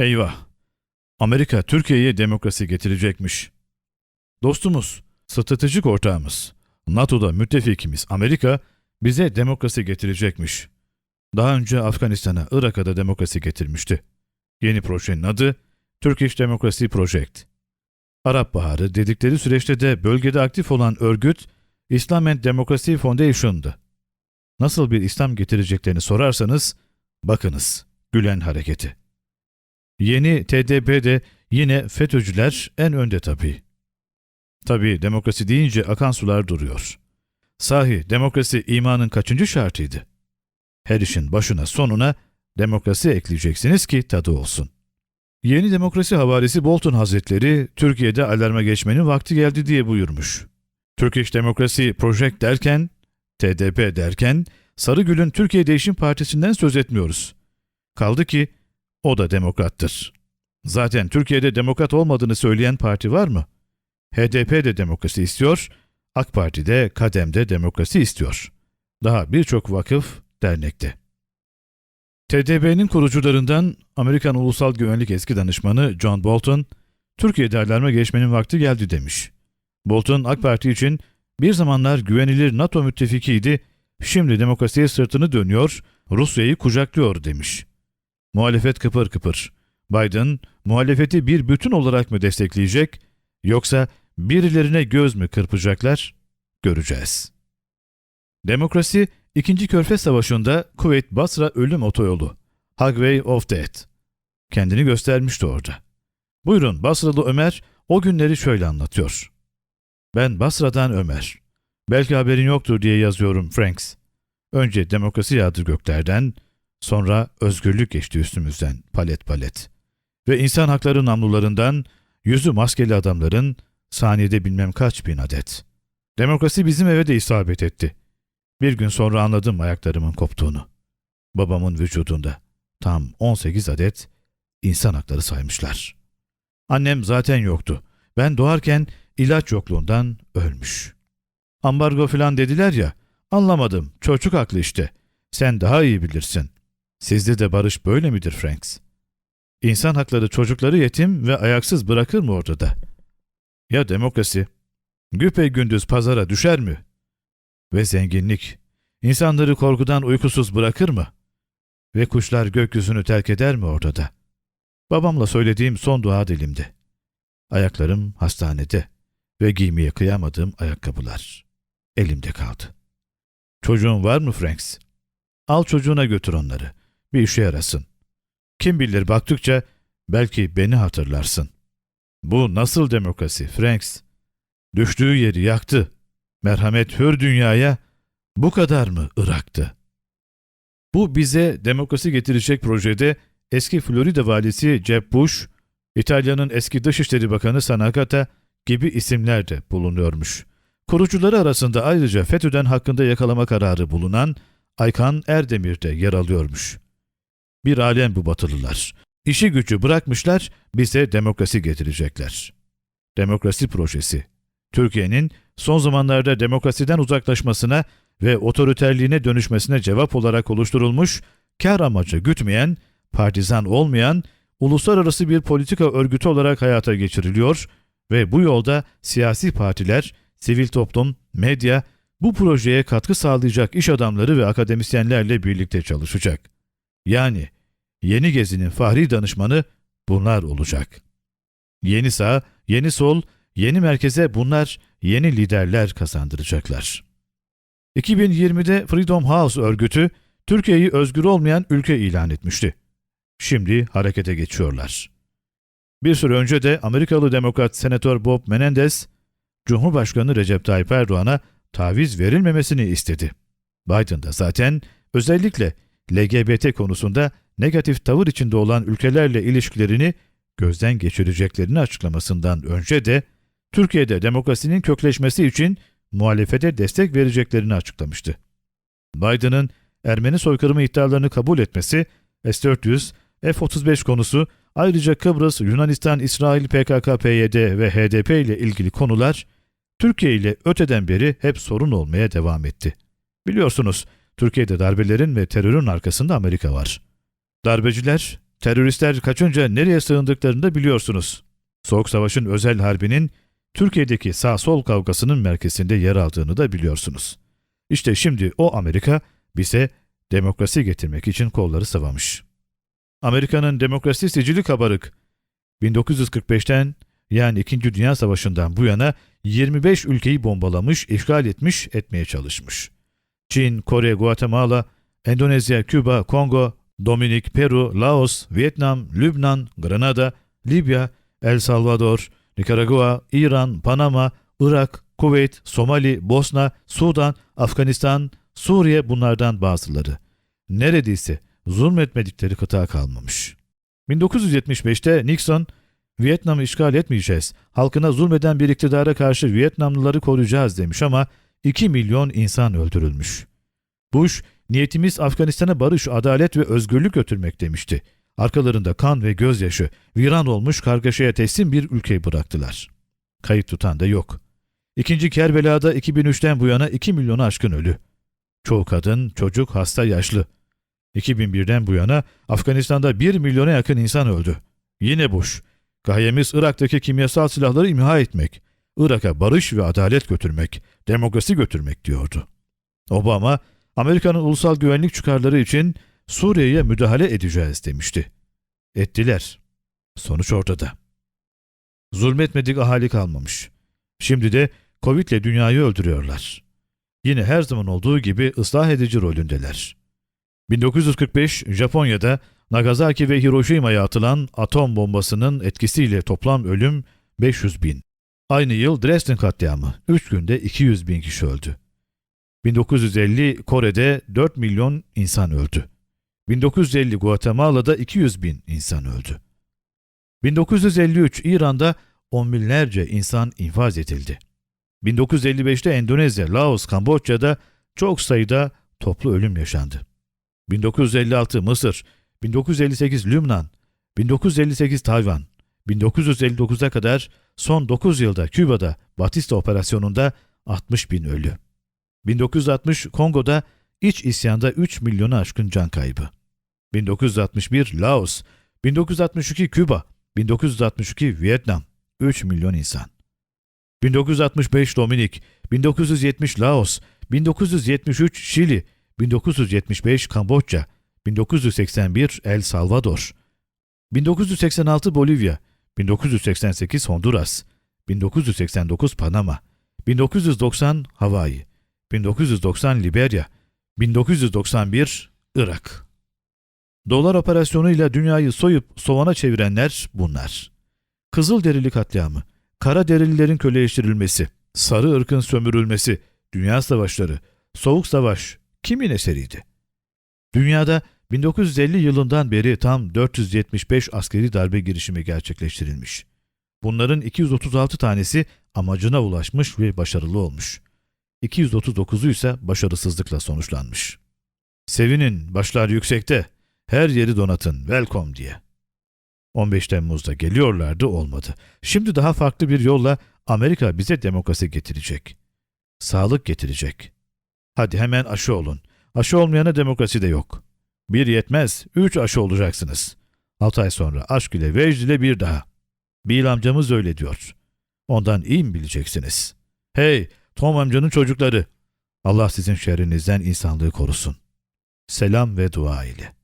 Eyvah! Amerika Türkiye'ye demokrasi getirecekmiş. Dostumuz, stratejik ortağımız, NATO'da müttefikimiz Amerika bize demokrasi getirecekmiş. Daha önce Afganistan'a, Irak'a da demokrasi getirmişti. Yeni projenin adı Turkish Democracy Project. Arap Baharı dedikleri süreçte de bölgede aktif olan örgüt Islam and Democracy Foundation'dı. Nasıl bir İslam getireceklerini sorarsanız, bakınız Gülen Hareketi. Yeni TDP'de yine FETÖ'cüler en önde tabii. Tabii demokrasi deyince akan sular duruyor. Sahi demokrasi imanın kaçıncı şartıydı? Her işin başına sonuna demokrasi ekleyeceksiniz ki tadı olsun. Yeni demokrasi havarisi Bolton Hazretleri Türkiye'de alarma geçmenin vakti geldi diye buyurmuş. Turkish Democracy Project derken, TDP derken Sarıgül'ün Türkiye Değişim Partisi'nden söz etmiyoruz. Kaldı ki o da demokrattır. Zaten Türkiye'de demokrat olmadığını söyleyen parti var mı? HDP de demokrasi istiyor, AK Parti de Kadem'de demokrasi istiyor. Daha birçok vakıf, dernekte. TDP'nin kurucularından Amerikan Ulusal Güvenlik Eski Danışmanı John Bolton, Türkiye'de alarma geçmenin vakti geldi demiş. Bolton, AK Parti için bir zamanlar güvenilir NATO müttefikiydi, şimdi demokrasiye sırtını dönüyor, Rusya'yı kucaklıyor demiş. Muhalefet kıpır kıpır. Biden, muhalefeti bir bütün olarak mı destekleyecek, yoksa birilerine göz mü kırpacaklar? Göreceğiz. Demokrasi, İkinci Körfez Savaşı'nda Kuveyt-Basra ölüm otoyolu, Highway of Death, kendini göstermişti orada. Buyurun Basralı Ömer o günleri şöyle anlatıyor. Ben Basra'dan Ömer. Belki haberin yoktur diye yazıyorum Franks. Önce demokrasi yağdı göklerden, sonra özgürlük geçti üstümüzden palet palet. Ve insan hakları namlularından yüzü maskeli adamların saniyede bilmem kaç bin adet. Demokrasi bizim eve de isabet etti. Bir gün sonra anladım ayaklarımın koptuğunu. Babamın vücudunda tam 18 adet insan hakları saymışlar. Annem zaten yoktu. Ben doğarken ilaç yokluğundan ölmüş. Ambargo filan dediler ya, anlamadım, çocuk haklı işte. Sen daha iyi bilirsin. Sizde de barış böyle midir Franks? İnsan hakları çocukları yetim ve ayaksız bırakır mı ortada? Ya demokrasi? Güpe gündüz pazara düşer mi? Ve zenginlik? İnsanları korkudan uykusuz bırakır mı? Ve kuşlar gökyüzünü terk eder mi ortada? Babamla söylediğim son dua dilimde. Ayaklarım hastanede ve giymeye kıyamadığım ayakkabılar. Elimde kaldı. Çocuğun var mı Franks? Al çocuğuna götür onları. Bir işe yarasın. Kim bilir baktıkça belki beni hatırlarsın. Bu nasıl demokrasi Franks? Düştüğü yeri yaktı. Merhamet hür dünyaya bu kadar mı Irak'tı? Bu bize demokrasi getirecek projede eski Florida valisi Jeb Bush, İtalya'nın eski Dışişleri Bakanı Sanakata gibi isimler de bulunuyormuş. Kurucuları arasında ayrıca FETÖ'den hakkında yakalama kararı bulunan Aykan Erdemir de yer alıyormuş. Bir alem bu batılılar. İşi gücü bırakmışlar, bize demokrasi getirecekler. Demokrasi projesi. Türkiye'nin son zamanlarda demokrasiden uzaklaşmasına ve otoriterliğine dönüşmesine cevap olarak oluşturulmuş, kar amacı gütmeyen, partizan olmayan, uluslararası bir politika örgütü olarak hayata geçiriliyor ve bu yolda siyasi partiler, sivil toplum, medya bu projeye katkı sağlayacak iş adamları ve akademisyenlerle birlikte çalışacak. Yani yeni gezinin fahri danışmanı bunlar olacak. Yeni sağ, yeni sol, yeni merkeze bunlar yeni liderler kazandıracaklar. 2020'de Freedom House örgütü Türkiye'yi özgür olmayan ülke ilan etmişti. Şimdi harekete geçiyorlar. Bir süre önce de Amerikalı Demokrat Senatör Bob Menendez, Cumhurbaşkanı Recep Tayyip Erdoğan'a taviz verilmemesini istedi. Biden da zaten özellikle LGBT konusunda negatif tavır içinde olan ülkelerle ilişkilerini gözden geçireceklerini açıklamasından önce de Türkiye'de demokrasinin kökleşmesi için muhalefete destek vereceklerini açıklamıştı. Biden'ın Ermeni soykırımı iddialarını kabul etmesi, S-400, F-35 konusu, ayrıca Kıbrıs, Yunanistan, İsrail, PKK, PYD ve HDP ile ilgili konular Türkiye ile öteden beri hep sorun olmaya devam etti. Biliyorsunuz, Türkiye'de darbelerin ve terörün arkasında Amerika var. Darbeciler Teröristler kaçınca nereye sığındıklarını da biliyorsunuz. Soğuk Savaş'ın özel harbinin Türkiye'deki sağ-sol kavgasının merkezinde yer aldığını da biliyorsunuz. İşte şimdi o Amerika bize demokrasi getirmek için kolları sıvamış. Amerika'nın demokrasi sicili kabarık. 1945'ten yani 2. Dünya Savaşı'ndan bu yana 25 ülkeyi bombalamış, işgal etmiş, etmeye çalışmış. Çin, Kore, Guatemala, Endonezya, Küba, Kongo, Dominik, Peru, Laos, Vietnam, Lübnan, Granada, Libya, El Salvador, Nikaragua, İran, Panama, Irak, Kuveyt, Somali, Bosna, Sudan, Afganistan, Suriye bunlardan bazıları. Neredeyse zulmetmedikleri kıta kalmamış. 1975'te Nixon, Vietnam'ı işgal etmeyeceğiz, halkına zulmeden bir iktidara karşı Vietnamlıları koruyacağız demiş ama 2 milyon insan öldürülmüş. Bush, niyetimiz Afganistan'a barış, adalet ve özgürlük götürmek demişti. Arkalarında kan ve gözyaşı, viran olmuş kargaşaya teslim bir ülkeyi bıraktılar. Kayıt tutan da yok. İkinci Kerbela'da 2003'ten bu yana 2 milyonu aşkın ölü. Çoğu kadın, çocuk, hasta, yaşlı. 2001'den bu yana Afganistan'da 1 milyona yakın insan öldü. Yine Bush. Gayemiz Irak'taki kimyasal silahları imha etmek. Irak'a barış ve adalet götürmek, demokrasi götürmek diyordu. Obama, Amerika'nın ulusal güvenlik çıkarları için Suriye'ye müdahale edeceğiz demişti. Ettiler. Sonuç ortada. Zulmetmedik ahali kalmamış. Şimdi de Covid'le dünyayı öldürüyorlar. Yine her zaman olduğu gibi ıslah edici rolündeler. 1945 Japonya'da Nagasaki ve Hiroşima'ya atılan atom bombasının etkisiyle toplam ölüm 500 bin. Aynı yıl Dresden katliamı 3 günde 200 bin kişi öldü. 1950 Kore'de 4 milyon insan öldü. 1950 Guatemala'da 200 bin insan öldü. 1953 İran'da on binlerce insan infaz edildi. 1955'te Endonezya, Laos, Kamboçya'da çok sayıda toplu ölüm yaşandı. 1956 Mısır, 1958 Lübnan, 1958 Tayvan, 1959'a kadar son 9 yılda Küba'da Batista operasyonunda 60 bin ölü. 1960 Kongo'da iç isyanda 3 milyonu aşkın can kaybı. 1961 Laos, 1962 Küba, 1962 Vietnam, 3 milyon insan. 1965 Dominik, 1970 Laos, 1973 Şili, 1975 Kamboçya, 1981 El Salvador, 1986 Bolivya, 1988 Honduras, 1989 Panama, 1990 Hawaii, 1990 Liberya, 1991 Irak. Dolar operasyonuyla dünyayı soyup soğana çevirenler bunlar. Kızılderili katliamı, kara derililerin köleleştirilmesi, sarı ırkın sömürülmesi, dünya savaşları, soğuk savaş kimin eseriydi? Dünyada 1950 yılından beri tam 475 askeri darbe girişimi gerçekleştirilmiş. Bunların 236 tanesi amacına ulaşmış ve başarılı olmuş. 239'u ise başarısızlıkla sonuçlanmış. Sevinin, başlar yüksekte, her yeri donatın, welcome diye. 15 Temmuz'da geliyorlardı olmadı. Şimdi daha farklı bir yolla Amerika bize demokrasi getirecek. Sağlık getirecek. Hadi hemen aşı olun. Aşı olmayana demokrasi de yok. Bir yetmez, üç aşı olacaksınız. Altı ay sonra aşk ile vecd ile bir daha. Bill amcamız öyle diyor. Ondan iyi mi bileceksiniz? Hey, Tom amcanın çocukları. Allah sizin şerrinizden insanlığı korusun. Selam ve dua ile.